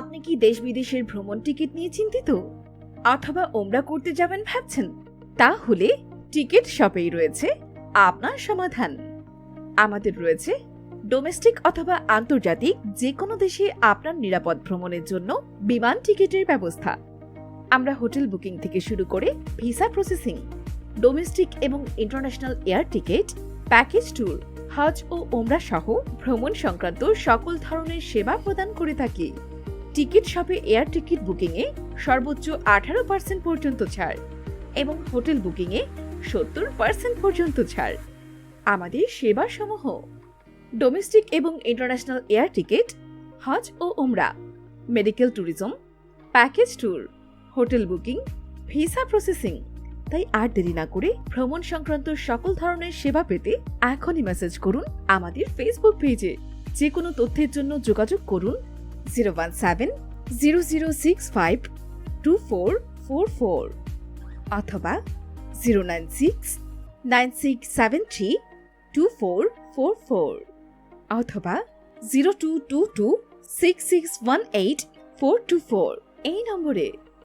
আপনি কি দেশ বিদেশের ভ্রমণ টিকিট নিয়ে চিন্তিত? অথবা ওমরা করতে যাবেন ভাবছেন? তাহলে টিকিট শপেই রয়েছে আপনার সমাধান। আমাদের রয়েছে ডোমেস্টিক অথবা আন্তর্জাতিক যে কোনো দেশে আপনার নিরাপদ ভ্রমণের জন্য বিমান টিকিটের ব্যবস্থা। আমরা হোটেল বুকিং থেকে শুরু করে ভিসা প্রসেসিং, ডোমেস্টিক এবং international air ticket, package tour, হজ ও ওমরা সহ ভ্রমণ সংক্রান্ত সকল ধরনের সেবা প্রদান করে থাকি। টিকিট শপে এয়ার টিকিট বুকিংয়ে সর্বোচ্চ আঠারো পার্সেন্ট পর্যন্ত ছাড় এবং হোটেল বুকিংয়ে সত্তর পার্সেন্ট পর্যন্ত ছাড়। আমাদের সেবা সমূহ ডোমেস্টিক এবং ইন্টারন্যাশনাল এয়ার টিকিট, হজ ও ওমরা medical tourism, package tour, hotel booking, visa processing. তাই আর দেরি না করে ভ্রমণ সংক্রান্ত সকল ধরনের সেবা পেতে এখনই মেসেজ করুন আমাদের ফেসবুক পেজে যে কোনো তথ্যের জন্য যোগাযোগ করুন zero one seven zero zero six five two four four four অথবা zero nine six nine six seven three two four four four অথবা zero two two two six six one eight four two four এই নম্বরে।